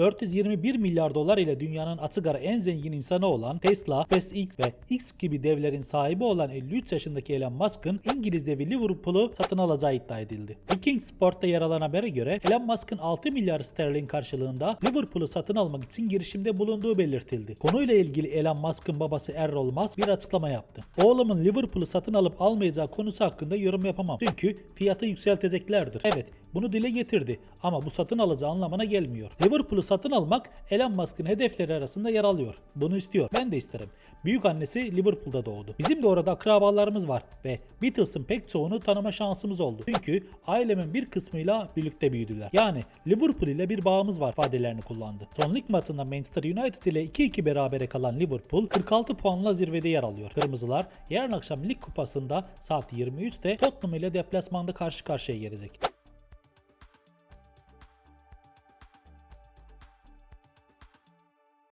421 milyar dolar ile dünyanın açık ara en zengin insanı olan Tesla, SpaceX ve X gibi devlerin sahibi olan 53 yaşındaki Elon Musk'ın İngiliz devi Liverpool'u satın alacağı iddia edildi. Viking Sport'ta yer alan habere göre Elon Musk'ın 6 milyar sterlin karşılığında Liverpool'u satın almak için girişimde bulunduğu belirtildi. Konuyla ilgili Elon Musk'ın babası Errol Musk bir açıklama yaptı. Oğlumun Liverpool'u satın alıp almayacağı konusu hakkında yorum yapamam. Çünkü fiyatı yükselteceklerdir. Evet bunu dile getirdi ama bu satın alacağı anlamına gelmiyor. Liverpool'u satın almak Elon Musk'ın hedefleri arasında yer alıyor. Bunu istiyor. Ben de isterim. Büyük annesi Liverpool'da doğdu. Bizim de orada akrabalarımız var ve Beatles'ın pek çoğunu tanıma şansımız oldu. Çünkü ailemin bir kısmıyla birlikte büyüdüler. Yani Liverpool ile bir bağımız var ifadelerini kullandı. Son lig maçında Manchester United ile 2-2 berabere kalan Liverpool 46 puanla zirvede yer alıyor. Kırmızılar yarın akşam lig kupasında saat 23'te Tottenham ile deplasmanda karşı karşıya gelecek.